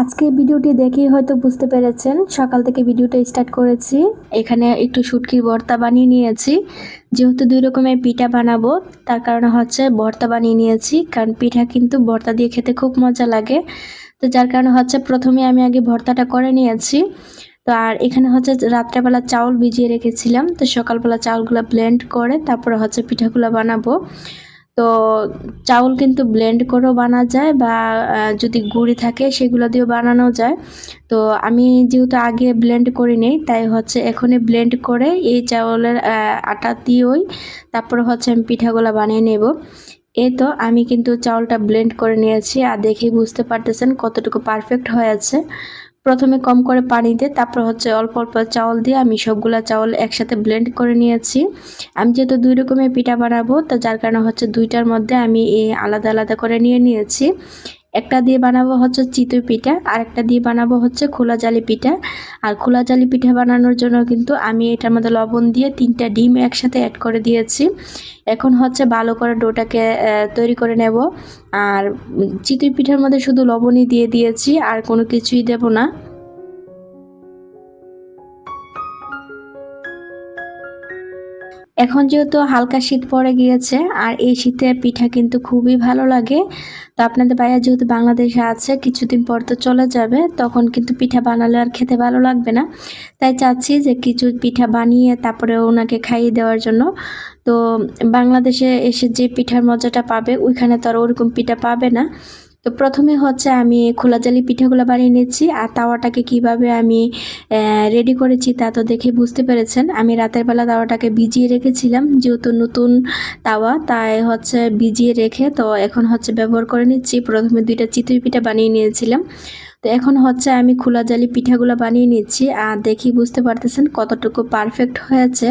আজকে ভিডিওটি দেখেই হয়তো বুঝতে পেরেছেন, সকাল থেকে ভিডিওটা স্টার্ট করেছি। এখানে একটু শুটকির ভর্তা বানিয়ে নিয়েছি। যেহেতু দুই রকমের পিঠা বানাবো, তার কারণে হচ্ছে ভর্তা বানিয়ে নিয়েছি, কারণ পিঠা কিন্তু ভর্তা দিয়ে খেতে খুব মজা লাগে। তো যার কারণে হচ্ছে প্রথমে আমি আগে ভর্তাটা করে নিয়েছি। তো আর এখানে হচ্ছে রাত্রেবেলা চাউল ভিজিয়ে রেখেছিলাম। তো সকালবেলা চাউলগুলো ব্লেন্ড করে তারপরে হচ্ছে পিঠাগুলো বানাবো। তো চাউল কিন্তু ব্লেন্ড করেও বানা যায় বা যদি গুঁড়ি থাকে সেগুলো দিয়েও বানানো যায়। তো আমি যেহেতু আগে ব্লেন্ড করে নিই তাই হচ্ছে এখনই ব্লেন্ড করে এই চাউলের আটা দিয়েই তারপরে হচ্ছে আমি পিঠাগুলো বানিয়ে নেব। এই তো আমি কিন্তু চাউলটা ব্লেন্ড করে নিয়েছি আর দেখেই বুঝতে পারতেছেন কতটুকু পারফেক্ট হয়েছে। প্রথমে কম করে পানি দিয়ে, তারপর হচ্ছে অল্প অল্প চাউল দিয়ে আমি সবগুলা চাউল একসাথে ব্লেন্ড করে নিয়েছি। আমি যেহেতু দুই রকমের পিঠা বানাবো, তো যার কারণে হচ্ছে দুইটার মধ্যে আমি আলাদা আলাদা করে নিয়ে নিয়েছি। একটা দিয়ে বানাবো হচ্ছে চিতই পিঠা, আর একটা দিয়ে বানাবো হচ্ছে খোলা জালি পিঠা। আর খোলা জালি পিঠা বানানোর জন্য কিন্তু আমি এটার মধ্যে লবণ দিয়ে তিনটা ডিম একসাথে অ্যাড করে দিয়েছি। এখন হচ্ছে ভালো করে ডোটাকে তৈরি করে নেব। আর চিতই পিঠার মধ্যে শুধু লবণই দিয়ে দিয়েছি, আর কোনো কিছুই দেব না। এখন যেহেতু হালকা শীত পড়ে গিয়েছে, আর এই শীতে পিঠা কিন্তু খুবই ভালো লাগে। তো আপনাদের ভাইয়া যেহেতু বাংলাদেশে আছে, কিছুদিন পর তো চলে যাবে, তখন কিন্তু পিঠা বানালে আর খেতে ভালো লাগবে না। তাই চাচ্ছি যে কিছু পিঠা বানিয়ে তারপরে ওনাকে খাইয়ে দেওয়ার জন্য। তো বাংলাদেশে এসে যে পিঠার মজাটা পাবে, ওইখানে তো আর ওরকম পিঠা পাবে না। তো প্রথমে হচ্ছে আমি খোলা জালি পিঠাগুলো বানিয়ে নিচ্ছি আর তাওয়াটাকে কীভাবে আমি রেডি করেছি তা তো দেখে বুঝতে পেরেছেন। আমি রাতের বেলা তাওয়াটাকে ভিজিয়ে রেখেছিলাম, যেহেতু নতুন তাওয়া, তাই হচ্ছে ভিজিয়ে রেখে তো এখন হচ্ছে ব্যবহার করে নিচ্ছি। প্রথমে দুইটা চিতই পিঠা বানিয়ে নিয়েছিলাম। তো এখন হচ্ছে আমি খোলা জালি পিঠাগুলো বানিয়ে নিচ্ছি আর দেখি বুঝতে পারতেছেন কতটুকু পারফেক্ট হয়েছে।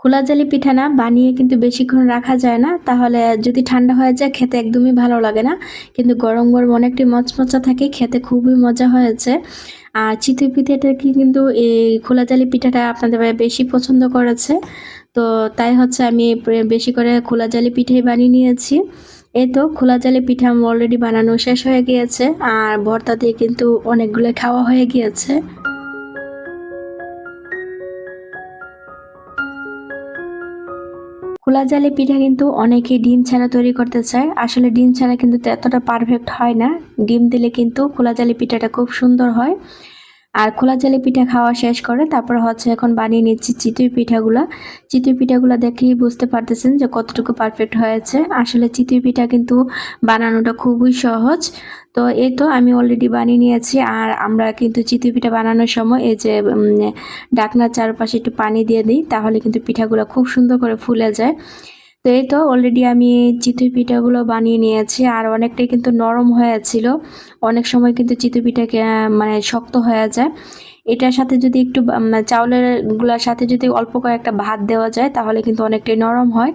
খোলা জালি পিঠা না, বানিয়ে কিন্তু বেশিক্ষণ রাখা যায় না। তাহলে যদি ঠান্ডা হয়ে যায়, খেতে একদমই ভালো লাগে না। কিন্তু গরম গরম অনেকটি মচমচা থাকে, খেতে খুবই মজা হয়েছে। আর চিতই পিঠাটা কি কিন্তু এই খোলা জালি পিঠাটা আপনাদের বেশি পছন্দ করেছে। তো তাই হচ্ছে আমি বেশি করে খোলা জালি পিঠাই বানিয়ে নিয়েছি। এই তো খোলা জালি পিঠা অলরেডি বানানো শেষ হয়ে গিয়েছে। আর ভর্তা দিয়ে কিন্তু অনেকগুলো খাওয়া হয়ে গিয়েছে। খোলা জালে পিঠা কিন্তু অনেকেই ডিম ছাড়া তৈরি করতে চায়। আসলে ডিম ছাড়া কিন্তু এতটা পারফেক্ট হয় না। ডিম দিলে কিন্তু খোলা জালে পিঠাটা খুব সুন্দর হয়। আর খোলা জালি পিঠা খাওয়া শেষ করে, তারপর হচ্ছে এখন বানিয়ে নিচ্ছি চিতই পিঠাগুলা। চিতই পিঠাগুলা দেখেই বুঝতে পারতেছেন যে কতটুকু পারফেক্ট হয়েছে। আসলে চিতই পিঠা কিন্তু বানানোটা খুবই সহজ। তো এই তো আমি অলরেডি বানিয়ে নিয়েছি, আর আমরা কিন্তু চিতই পিঠা বানানোর সময় এই যে ডাকনার চারপাশে একটু পানি দিয়ে দিই, তাহলে কিন্তু পিঠাগুলো খুব সুন্দর করে ফুলে যায়। তো এই তো অলরেডি আমি চিতই পিঠাগুলো বানিয়ে নিয়েছি আর অনেকটাই কিন্তু নরম হয়েছিল। অনেক সময় কিন্তু চিতই পিঠাকে মানে শক্ত হয়ে যায়। এটার সাথে যদি একটু চাউলেরগুলার সাথে যদি অল্প কয়েকটা ভাত দেওয়া যায়, তাহলে কিন্তু অনেকটাই নরম হয়।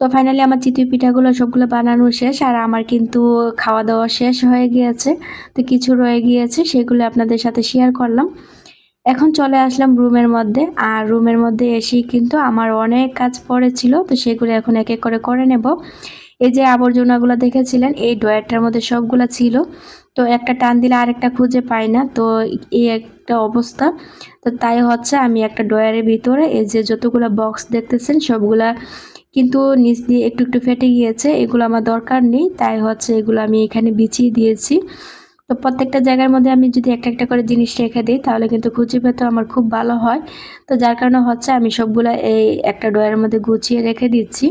তো ফাইনালি আমার চিতই পিঠাগুলো সবগুলো বানানো শেষ আর আমার কিন্তু খাওয়া দাওয়া শেষ হয়ে গিয়েছে। তো কিছু রয়ে গিয়েছে, সেগুলো আপনাদের সাথে শেয়ার করলাম। এখন চলে আসলাম রুমের মধ্যে, আর রুমের মধ্যে এসেই কিন্তু আমার অনেক কাজ পড়েছিল, তো সেগুলো এখন এক এক করে করে নেব। এই যে আবর্জনাগুলো দেখেছিলেন, এই ড্রয়ারটার মধ্যে সবগুলো ছিল, তো একটা টান দিলে আরেকটা খুঁজে পাই না, তো এই একটা অবস্থা। তো তাই হচ্ছে আমি একটা ড্রয়ারের ভিতরে এই যে যতগুলো বক্স দেখতেছেন, সবগুলা কিন্তু নিচ দিয়ে একটু একটু ফেটে গিয়েছে, এগুলো আমার দরকার নেই, তাই হচ্ছে এগুলো আমি এখানে বিছিয়ে দিয়েছি। তো প্রত্যেকটা জায়গার মধ্যে আমি যদি একটা একটা করে জিনিস রেখে দিই, তাহলে কিন্তু খুঁজে পেতে আমার খুব ভালো হয়। তো যার কারণে হচ্ছে আমি সবগুলা এই একটা ড্রয়ারের মধ্যে গুছিয়ে রেখে দিচ্ছি।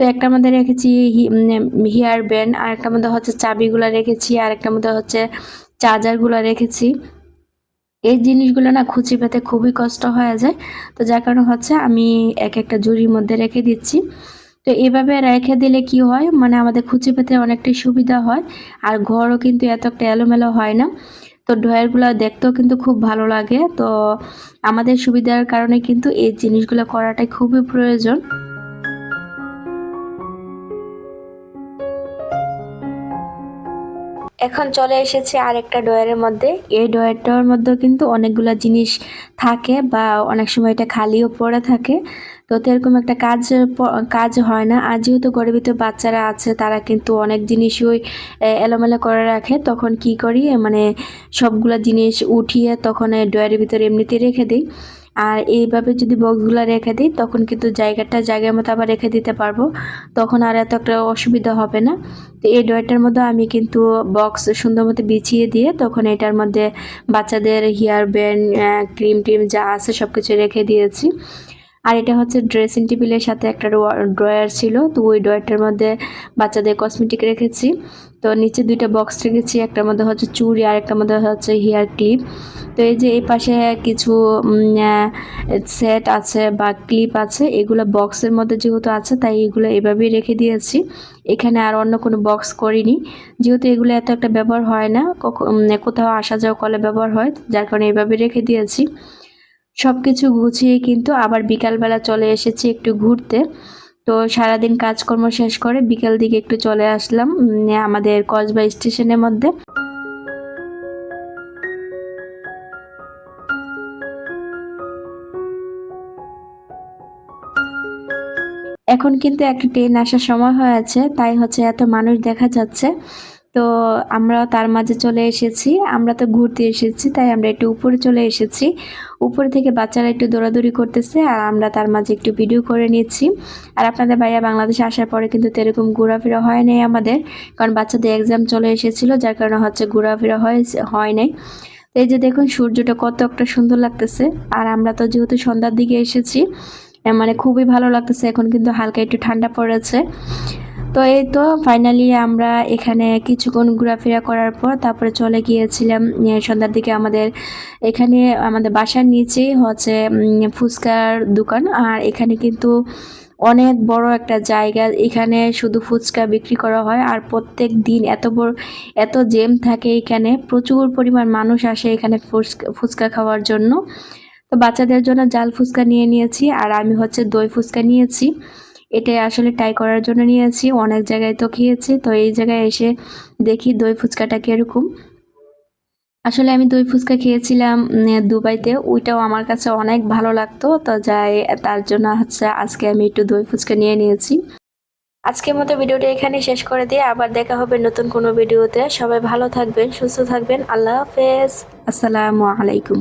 তো একটার মধ্যে রেখেছি হেয়ার ব্যান্ড, আর একটার মধ্যে হচ্ছে চাবিগুলো রেখেছি, আর একটার মধ্যে হচ্ছে চার্জারগুলো রেখেছি। এই জিনিসগুলো না খুঁজে পেতে খুবই কষ্ট হয়ে যায়। তো যার কারণে হচ্ছে আমি এক একটা জুড়ির মধ্যে রেখে দিচ্ছি। তো এভাবে রেখে দিলে কি হয়? মানে আমাদের খুঁজে পেতে অনেকটাই সুবিধা হয়। আর ঘরও কিন্তু এত একটা এলোমেলো হয় না। তো ড্রয়ারগুলো দেখতেও কিন্তু খুব ভালো লাগে। তো আমাদের সুবিধার কারণে কিন্তু এই জিনিসগুলো করাটাই খুবই প্রয়োজন। এখন চলে এসেছে আরেকটা ডয়ারের মধ্যে। এই ডয়ারটার মধ্যেও কিন্তু অনেকগুলো জিনিস থাকে বা অনেক সময় এটা খালিও পড়ে থাকে। তো এরকম একটা কাজ কাজ হয় না। আর যেহেতু গরিবিত বাচ্চারা আছে, তারা কিন্তু অনেক জিনিসই এলোমেলো করে রাখে। তখন কি করি মানে সবগুলো জিনিস উঠিয়ে তখন ডয়ারের ভিতরে এমনিতে রেখে দিই। আর এইভাবে যদি বক্সগুলো রেখে দিই, তখন কিন্তু জায়গাটা জায়গার মতো আবার রেখে দিতে পারব। তখন আর এত একটা অসুবিধা হবে না। তো এই ডয়েটার মধ্যে আমি কিন্তু বক্স সুন্দর মতো বিছিয়ে দিয়ে তখন এটার মধ্যে বাচ্চাদের হেয়ার ব্যান্ড ক্রিম টিম যা আছে সব কিছু রেখে দিয়েছি। আর এটা হচ্ছে ড্রেসিং টেবিলের সাথে একটা ড্রয়ার ছিল। তো ওই ড্রয়ারটার মধ্যে বাচ্চাদের কসমেটিক রেখেছি। তো নিচে দুইটা বক্স রেখেছি। একটার মধ্যে হচ্ছে চুড়ি আর একটার মধ্যে হচ্ছে হেয়ার ক্লিপ। তো এই যে এই পাশে কিছু সেট আছে বা ক্লিপ আছে, এগুলো বক্সের মধ্যে যেহেতু আছে, তাই এগুলো এভাবেই রেখে দিয়েছি। এখানে আর অন্য কোনো বক্স করিনি। যেহেতু এগুলো এত একটা ব্যবহার হয় না কোথাও আসা যাওয়া কলে ব্যবহার হয়, যার কারণে এভাবে রেখে দিয়েছি। সব কিছু গুছিয়ে কিন্তু আবার বিকালবেলা চলে এসেছি একটু ঘুরতে। তো সারাদিন কাজকর্ম শেষ করে বিকেল দিকে একটু চলে আসলাম আমাদের কসবা স্টেশনের মধ্যে। এখন কিন্তু একটা ট্রেন আসার সময় হয়েছে তাই হচ্ছে এত মানুষ দেখা যাচ্ছে। তো আমরা তার মাঝে চলে এসেছি, আমরা তো ঘুরতে এসেছি, তাই আমরা একটু উপরে চলে এসেছি। উপরে থেকে বাচ্চারা একটু দৌড়াদৌড়ি করতেছে, আর আমরা তার মাঝে একটু ভিডিও করে নিচ্ছি। আর আপনাদের ভাইয়া বাংলাদেশে আসার পরে কিন্তু এরকম ঘোরাফেরা হয় নাই আমাদের, কারণ বাচ্চাদের এক্সাম চলে এসেছিল, যার কারণে হচ্ছে ঘোরাফেরা হয় হয় নাই। এই যে দেখুন সূর্যটা কত একটা সুন্দর লাগতেছে, আর আমরা তো যেহেতু সন্ধ্যার দিকে এসেছি মানে খুবই ভালো লাগতেছে। এখন কিন্তু হালকা একটু ঠান্ডা পড়েছে। তো এই তো ফাইনালি আমরা এখানে কিছুক্ষণ ঘোরাফেরা করার পর তারপরে চলে গিয়েছিলাম সন্ধ্যার দিকে আমাদের এখানে আমাদের বাসার নিচেই হচ্ছে ফুচকার দোকান। আর এখানে কিন্তু অনেক বড় একটা জায়গা। এখানে শুধু ফুচকা বিক্রি করা হয়। আর প্রত্যেক দিন এত বড়, এত জেম থাকে এখানে। প্রচুর পরিমাণ মানুষ আসে এখানে ফুচকা ফুচকা খাওয়ার জন্য। তো বাচ্চাদের জন্য জাল ফুচকা নিয়ে নিয়েছি, আর আমি হচ্ছে দই ফুচকা নিয়েছি। এটা আসলে ট্রাই করার জন্য নিয়েছি, অনেক জায়গায় তো খেয়েছি, তো এই জায়গায় এসে দেখি দই ফুচকাটা কীরকম। আসলে আমি দই ফুচকা খেয়েছিলাম দুবাইতে, ওইটাও আমার কাছে অনেক ভালো লাগতো, তো যাই, তার জন্য হচ্ছে আজকে আমি একটু দই ফুচকা নিয়ে নিয়েছি। আজকের মতো ভিডিওটা এখানে শেষ করে দিয়ে আবার দেখা হবে নতুন কোনো ভিডিওতে। সবাই ভালো থাকবেন, সুস্থ থাকবেন, আল্লাহ হাফেজ। আসসালামু আলাইকুম।